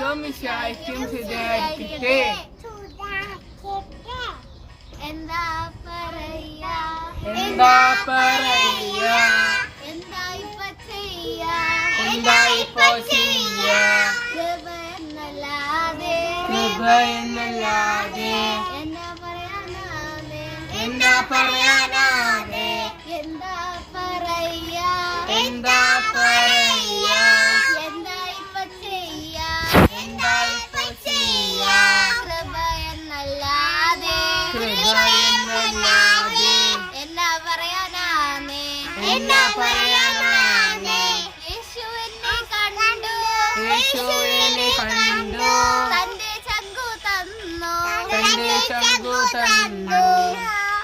ഈശോമിശായ്ക്കും ശരിയായിരിക്കട്ടെ എന്താ പറയാ? എന്താ പറയാ? എന്താ ഇപ്പൊ ചെയ്യാ? എന്താ ഇപ്പോ ചെയ്യാ? കൃപ എന്നല്ലാതെ. കൃപ എന്നല്ലാതെ. എന്താ പറയാനാണ് എന്താ പറയാനാണ് എന്നാ പറയാനാണ്. കണ്ടു. യേശു കണ്ടു. തന്റെ ചങ്കു തന്നു. തന്റെ ചങ്കു തന്നു.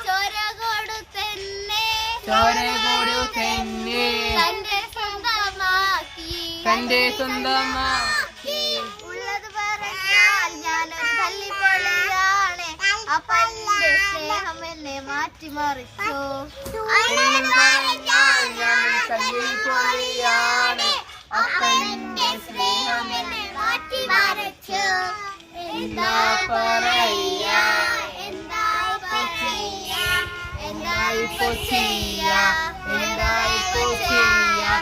ചോര കൊടുത്തെന്നെ. ചോര കൊടു തന്നെ തന്റെ സ്വന്തമാക്കി തന്റെ സ്വന്തമാക്കി. ഉള്ളത് പറഞ്ഞാൽ ഞാനൊരു തല്ലിപ്പൊളിയാണ്. അപ്പന്റെ സ്നേഹം എന്നെ മാറ്റിമറിച്ചു. എന്ന് എന്താ പറയാ? എന്താ പറയാ എന്താ ഇപ്പോ ചെയ്യാ? എന്താ ഇപ്പോ ചെയ്യാ?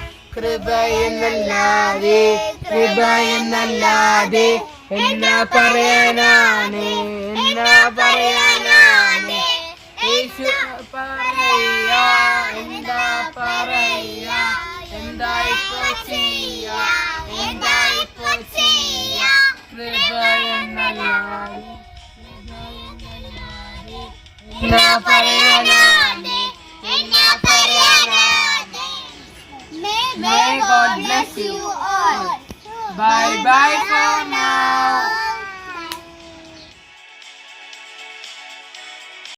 പറയാനാണ്? എന്നാ പറയാനാണ്? May God bless you all. Bye bye for now.